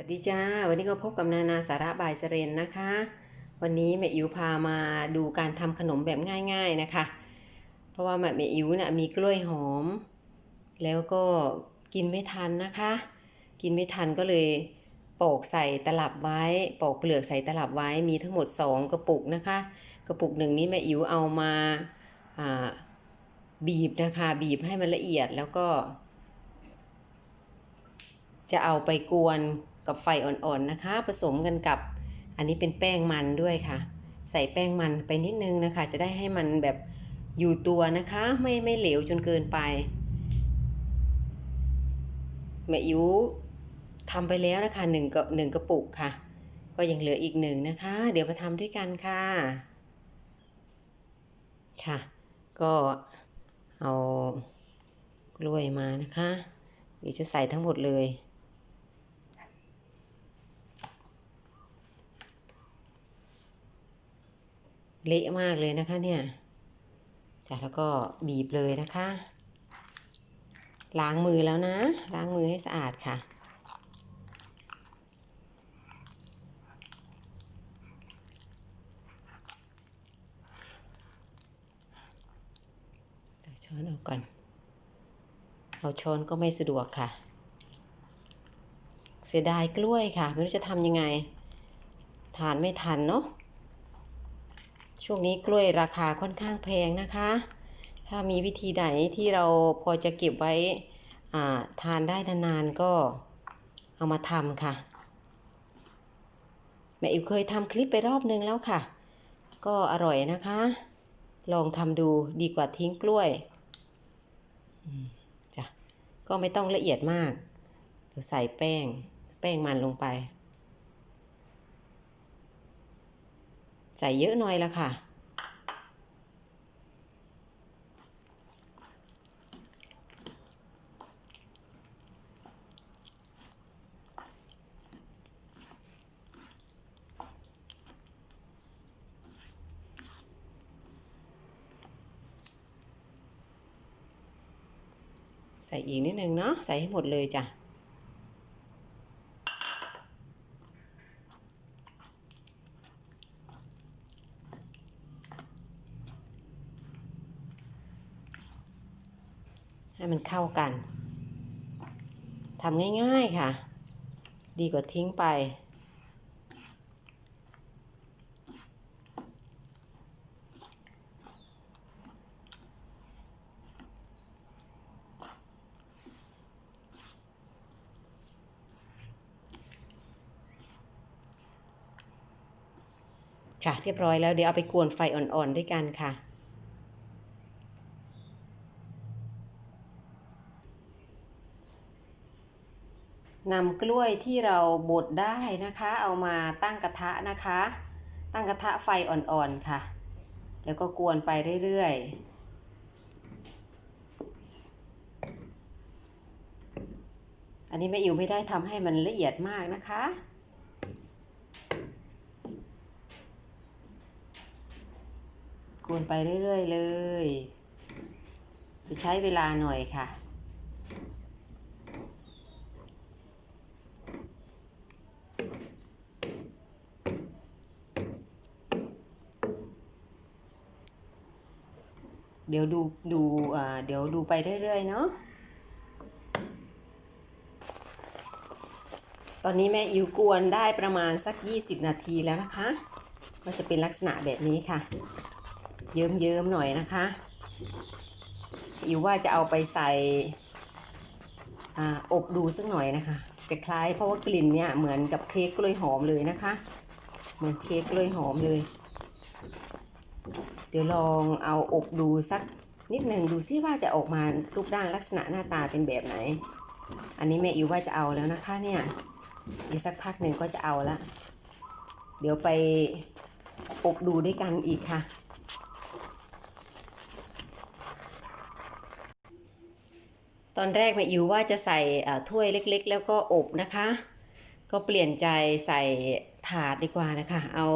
สวัสดีจ้า วันนี้ก็พบกับนานาสาระบายเสเรนนะคะ วันนี้แม่อิ๋วพามาดูการทำขนมแบบง่ายๆนะคะ เพราะว่าแม่อิ๋วน่ะมีกล้วยหอม แล้วก็กินไม่ทันนะคะ กินไม่ทันก็เลยปอกใส่ตลับไว้ ปอกเปลือกใส่ตลับไว้มีทั้งหมด 2 กระปุกนะคะ กระปุกหนึ่งนี้แม่อิ๋วเอามาาบีบนะคะ บีบให้มันละเอียดแล้วก็จะเอาไปกวน กับไฟอ่อนๆนะคะ ผสมกันกับอันนี้เป็นแป้งมันด้วยค่ะ ใส่แป้งมันไปนิดนึงนะคะ จะได้ให้มันแบบอยู่ตัวนะคะ ไม่ไม่เหลวจนเกินไปแม่อิ๋วทำไปแล้วนะคะหนึ่งกับหนึ่งกระปุกค่ะ ก็ยังเหลืออีกหนึ่งนะคะ เดี๋ยวมาทำด้วยกันค่ะ ค่ะ ก็เอากล้วยมานะคะเดี๋ยวจะใส่ทั้งหมดเลย เละมากเลยนะคะเนี่ยจ้ะแล้วก็บีบเลยนะคะ ล้างมือแล้วนะ ล้างมือให้สะอาดค่ะ ช้อนออกก่อนเอาช้อนก็ไม่สะดวกค่ะ เสียดายกล้วยค่ะ ไม่รู้จะทำยังไง ทานไม่ทันเนาะ ช่วงนี้กล้วยราคาค่อนข้างแพงนะคะ ถ้ามีวิธีไหนที่เราพอจะเก็บไว้อาทานได้นานๆก็เอามาทำค่ะ แม่อิ๋วเคยทำคลิปไปรอบนึงแล้วค่ะ ก็อร่อยนะคะ ลองทำดูดีกว่าทิ้งกล้วยจ้ะก็ไม่ต้องละเอียดมากเดี๋ยวใส่แป้ง แป้งมันลงไป ใส่เยอะหน่อยละค่ะใส่อีกนิดนึงเนาะใส่ให้หมดเลยจ้ะ มันเข้ากันทำง่ายๆค่ะ ดีกว่าทิ้งไป ค่ะ เรียบร้อยแล้วเดี๋ยวเอาไปกวนไฟอ่อนๆด้วยกันค่ะ นำกล้วยที่เราบดได้นะคะ เอามาตั้งกระทะนะคะ ตั้งกระทะไฟอ่อนๆค่ะ แล้วก็กวนไปเรื่อยๆ อันนี้แม่อิ๋วไม่ได้ทำให้มันละเอียดมากนะคะกวนไปเรื่อยๆเลย จะใช้เวลาหน่อยค่ะ เดี๋ยวดูดูอ่าเดี๋ยวดูไปเรื่อยๆเนาะ ตอนนี้แม่อิวกวนได้ประมาณสัก 20 นาทีแล้วนะคะ ก็จะเป็นลักษณะแบบนี้ค่ะ เยิ้มๆหน่อยนะคะ อิวว่าจะเอาไปใส่อ่าอบดูสักหน่อยนะคะ จะคล้ายเพราะว่ากลิ่นเนี่ยเหมือนกับเค้กกล้วยหอมเลยนะคะ เหมือนเค้กกล้วยหอมเลย เดี๋ยวลองเอาอบดูสักนิดหนึ่งดูซิว่าจะออกมารูปร่างลักษณะหน้าตาเป็นแบบไหน อันนี้แม่อิวว่าจะเอาแล้วนะคะเนี่ยอีกสักพักหนึ่งก็จะเอาละเดี๋ยวไปอบดูด้วยกันอีกค่ะ ตอนแรกแม่อิวว่าจะใส่ถ้วยเล็กๆ แล้วก็อบนะคะ ก็เปลี่ยนใจใส่ถาดดีกว่านะคะ เอา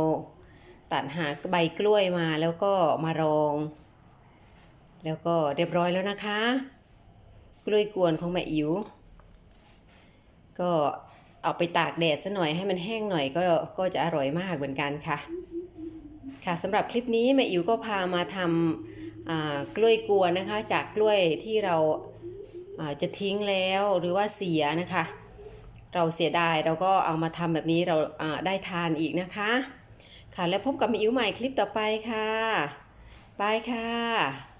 ตัดหาใบกล้วยมาแล้วก็มารอง แล้วก็เรียบร้อยแล้วนะคะ กล้วยกวนของแม่อิ๋วก็เอาไปตากแดดซะหน่อยให้มันแห้งหน่อยก็ก็จะอร่อยมากเหมือนกันค่ะ ค่ะสำหรับคลิปนี้แม่อิ๋วก็พามาทำอ่ากล้วยกวนนะคะ จากกล้วยที่เราอ่าจะทิ้งแล้วหรือว่าเสียนะคะ เราเสียดายเราก็เอามาทำแบบนี้เราอ่าได้ทานอีกนะคะ ค่ะ แล้วพบกับม่อิ๋วใหม่คลิปต่อไปค่ะ บายค่ะ